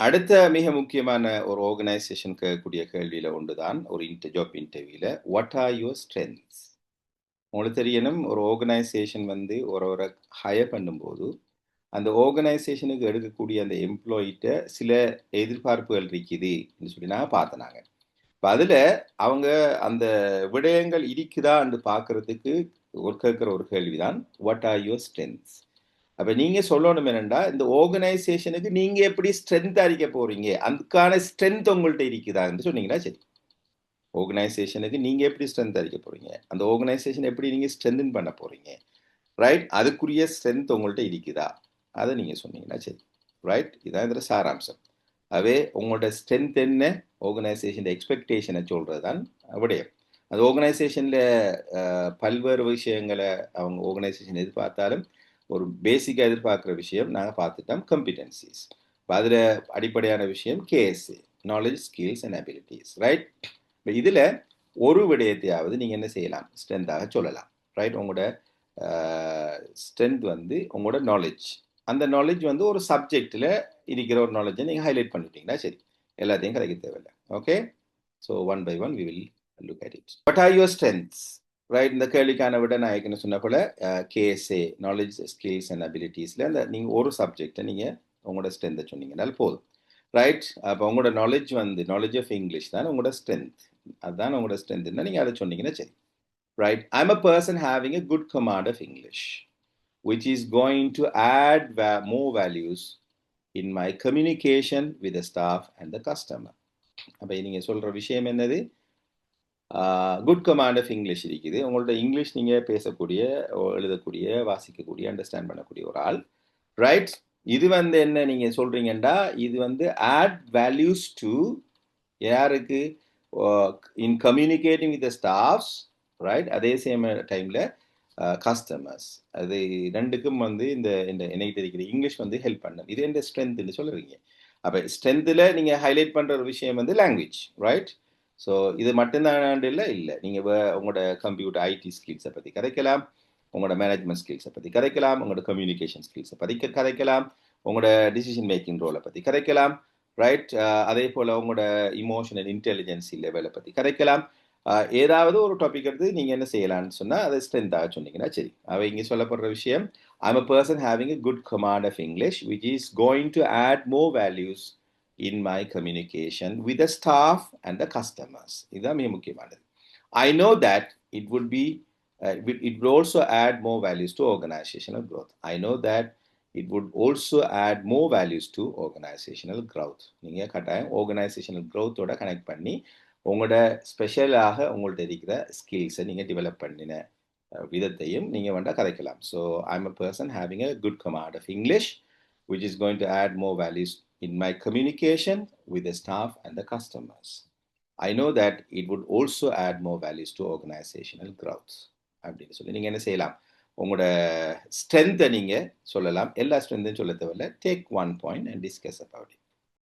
அடுத்த மிக முக்கியமான ஒரு ஆர்கனைசேஷன் கேட்கக்கூடிய கேள்வியில ஒன்றுதான் ஒரு இன்டர் ஜாப் இன்டர்வியூல வாட் ஆர் யுவர் ஸ்ட்ரென்த்ஸ் உங்களுக்கு தெரியணும் ஒரு ஆர்கனைசேஷன் வந்து ஒரு ஒரு ஹயர் பண்ணும்போது அந்த ஆர்கனைசேஷனுக்கு எடுக்கக்கூடிய அந்த எம்ப்ளாயிட்ட சில எதிர்பார்ப்புகள் இருக்குது சொல்லி நாங்கள் பார்த்தனாங்க. இப்போ அதில் அவங்க அந்த விடயங்கள் இருக்குதா என்று பார்க்கறதுக்கு ஒரு கேட்குற ஒரு கேள்விதான் வாட் ஆர் யுவர் ஸ்ட்ரென்த்ஸ் அப்போ நீங்கள் சொல்லணும் என்னென்னா இந்த ஆர்கனைசேஷனுக்கு நீங்கள் எப்படி ஸ்ட்ரென்த் அடிக்க போகிறீங்க அதுக்கான ஸ்ட்ரென்த் உங்கள்கிட்ட இருக்குதான்னு சொன்னீங்கன்னா சரி. ஆர்கனைசேஷனுக்கு நீங்கள் எப்படி ஸ்ட்ரென்த் அடிக்க போகிறீங்க அந்த ஆர்கனைசேஷன் எப்படி நீங்கள் ஸ்ட்ரென்தன் பண்ண போகிறீங்க ரைட் அதுக்குரிய ஸ்ட்ரென்த் உங்கள்கிட்ட இருக்குதா? அதை நீங்கள் சொன்னீங்கன்னா சரி. ரைட் இதான் இதில் சாராம்சம். அவே உங்களோட ஸ்ட்ரென்த் என்ன? ஆர்கனைசேஷன் எக்ஸ்பெக்டேஷனை சொல்கிறது தான் விடயம். அந்த ஆர்கனைசேஷனில் பல்வேறு விஷயங்களை அவங்க ஆர்கனைசேஷன் எதிர்பார்த்தாலும் ஒரு பேசிக்காக எதிர்பார்க்குற விஷயம் நாங்கள் பார்த்துட்டோம் கம்பிட்டன்சிஸ் இப்போ அதில் அடிப்படையான விஷயம் KSC knowledge skills and abilities right இப்போ இதில் ஒரு விடயத்தையாவது நீங்கள் என்ன செய்யலாம்? ஸ்ட்ரென்த்தாக சொல்லலாம் ரைட் உங்களோட ஸ்ட்ரென்த் வந்து உங்களோட நாலேஜ் அந்த நாலேஜ் வந்து ஒரு சப்ஜெக்டில் இருக்கிற ஒரு நாலேஜை நீங்கள் ஹைலைட் பண்ணிட்டீங்கன்னா சரி எல்லாத்தையும் கிடைக்க தேவையில்லை okay so one by one we will look at it what are your strengths right இந்த கேள்விக்கான விட நான் ஏற்கனவே சொன்ன போல கேஎஸ்ஏ நாலேஜ் ஸ்கில்ஸ் அண்ட் அபிலிட்டிஸில் அந்த நீங்கள் ஒரு சப்ஜெக்டை நீங்கள் உங்களோட ஸ்ட்ரென்த்தை சொன்னீங்கனால போதும். ரைட் அப்போ உங்களோட நாலேஜ் வந்து நாலேஜ் ஆஃப் இங்கிலீஷ் தான் உங்களோட ஸ்ட்ரென்த் அதுதான் உங்களோட ஸ்ட்ரென்த்னா நீங்கள் அதை சொன்னீங்கன்னா சரி. Right I'm a person having a good command of English which is going to add va- more values in my communication with the staff and the customer. அப்போ நீங்கள் சொல்கிற விஷயம் என்னது? குட் கமாண்ட் ஆஃப் இங்கிலீஷ் இருக்குது. உங்கள்ட்ட English நீங்கள் பேசக்கூடிய எழுதக்கூடிய வாசிக்கக்கூடிய அண்டர்ஸ்டாண்ட் பண்ணக்கூடிய ஒரு ஆள். ரைட் இது வந்து என்ன நீங்கள் சொல்கிறீங்கண்டா இது வந்து ஆட் வேல்யூஸ் டு யாருக்கு? In communicating with the staffs right அதே சேம் டைமில் கஸ்டமர்ஸ் அது ரெண்டுக்கும் வந்து இந்த இந்த எனக்கு தெரிகிற இங்கிலீஷ் வந்து ஹெல்ப் பண்ணும். இது எந்த ஸ்ட்ரென்த்னு சொல்லுறீங்க அப்போ ஸ்ட்ரென்த்தில் நீங்கள் ஹைலைட் பண்ணுற ஒரு விஷயம் வந்து லாங்குவேஜ் ரைட் ஸோ இது மட்டும்தான் இல்லை. இல்லை நீங்கள் உங்களோட கம்ப்யூட்டர் ஐடி ஸ்கில்ஸை பற்றி கதைக்கலாம். உங்களோட மேனேஜ்மெண்ட் ஸ்கில்ஸை பற்றி கதைக்கலாம். உங்களோட கம்யூனிகேஷன் ஸ்கில்ஸை பற்றி கதைக்கலாம். உங்களோட டிசிஷன் மேக்கிங் ரோலை பற்றி கதைக்கலாம். ரைட் அதே போல் உங்களோட இமோஷனல் இன்டெலிஜென்சி லெவலை பற்றி கதைக்கலாம். ஏதாவது ஒரு டாபிக் எடுத்து நீங்கள் என்ன செய்யலாம்னு சொன்னால் அதை ஸ்ட்ரென்த்தாக சொன்னீங்கன்னா சரி. அவ இங்கே சொல்லப்படுற விஷயம் I'm a person having a good command of English which is going to add more values in my communication with the staff and the customers இதுதான் மிக முக்கியமானது I know that it would be it would also add more values to organisational growth I know that it would also add more values to organisational growth நீங்கள் கட்டாயம் organisational க்ரௌத்தோட connect பண்ணி உங்களோட ஸ்பெஷலாக உங்கள்ட்ட இருக்கிற ஸ்கில்ஸை நீங்கள் டெவலப் பண்ணின விதத்தையும் நீங்கள் வேண்டாம் கதைக்கலாம் so I'm a person having a good command of English which is going to add more values in my communication with the staff and the customers I know that it would also add more values to organisational growth அப்படின்னு சொல்லி நீங்கள் என்ன செய்யலாம் உங்களோட ஸ்ட்ரென்த்தை நீங்கள் சொல்லலாம் எல்லா ஸ்ட்ரென்த்தையும் சொல்ல தேவையில்ல take one point and discuss about it